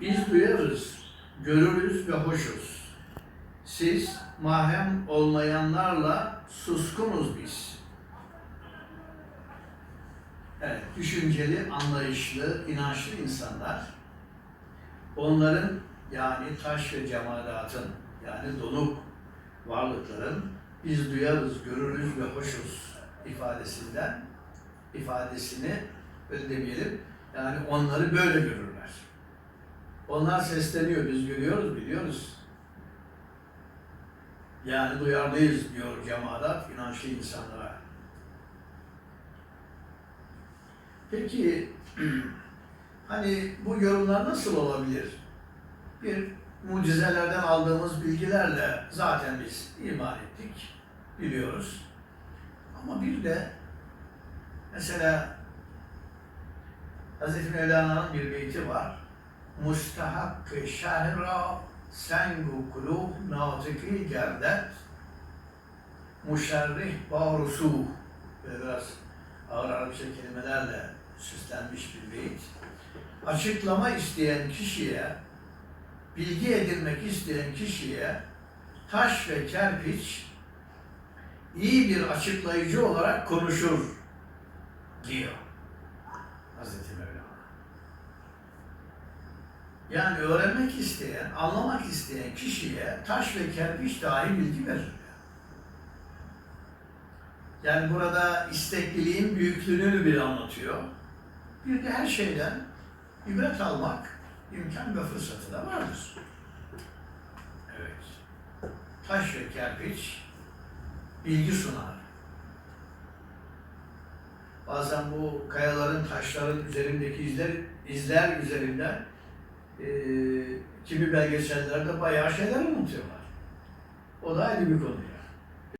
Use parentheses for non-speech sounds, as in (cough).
Biz duyarız, görürüz ve hoşuz. Siz mahrem olmayanlarla suskunuz biz. Evet, düşünceli, anlayışlı, inançlı insanlar onların yani taş ve cemaatın yani donuk varlıkların biz duyarız, görürüz ve hoşuz ifadesinden ifadesini öyle demeyelim yani onları böyle görürler. Onlar sesleniyor, biz görüyoruz, biliyoruz. Yani duyarlıyız diyor cemaat, inançlı insanlara. Peki, (clears throat) hani bu yorumlar nasıl olabilir? Bir mucizelerden aldığımız bilgilerle zaten biz iman ettik, biliyoruz. Ama bir de mesela Hz. Mevlana'nın bir beyti var. Mustahakkı şehra sengu kuluh natiki gerdet muşerrih barusuh böyle biraz ağır Arapça kelimelerle süslenmiş bir beyit. Açıklama isteyen kişiye, bilgi edinmek isteyen kişiye taş ve kerpiç iyi bir açıklayıcı olarak konuşur diyor Hazreti Yani öğrenmek isteyen, anlamak isteyen kişiye taş ve kerpiç dahi bilgi verir. Yani burada istekliliğin büyüklüğünü bir anlatıyor. Bir de her şeyden ibret almak imkan ve fırsatı da vardır. Evet. Taş ve kerpiç bilgi sunar. Bazen bu kayaların, taşların üzerindeki izler, izler üzerinden e, kimi belgesellerde bayağı şeyler unutuyorlar. O da ayrı bir konu.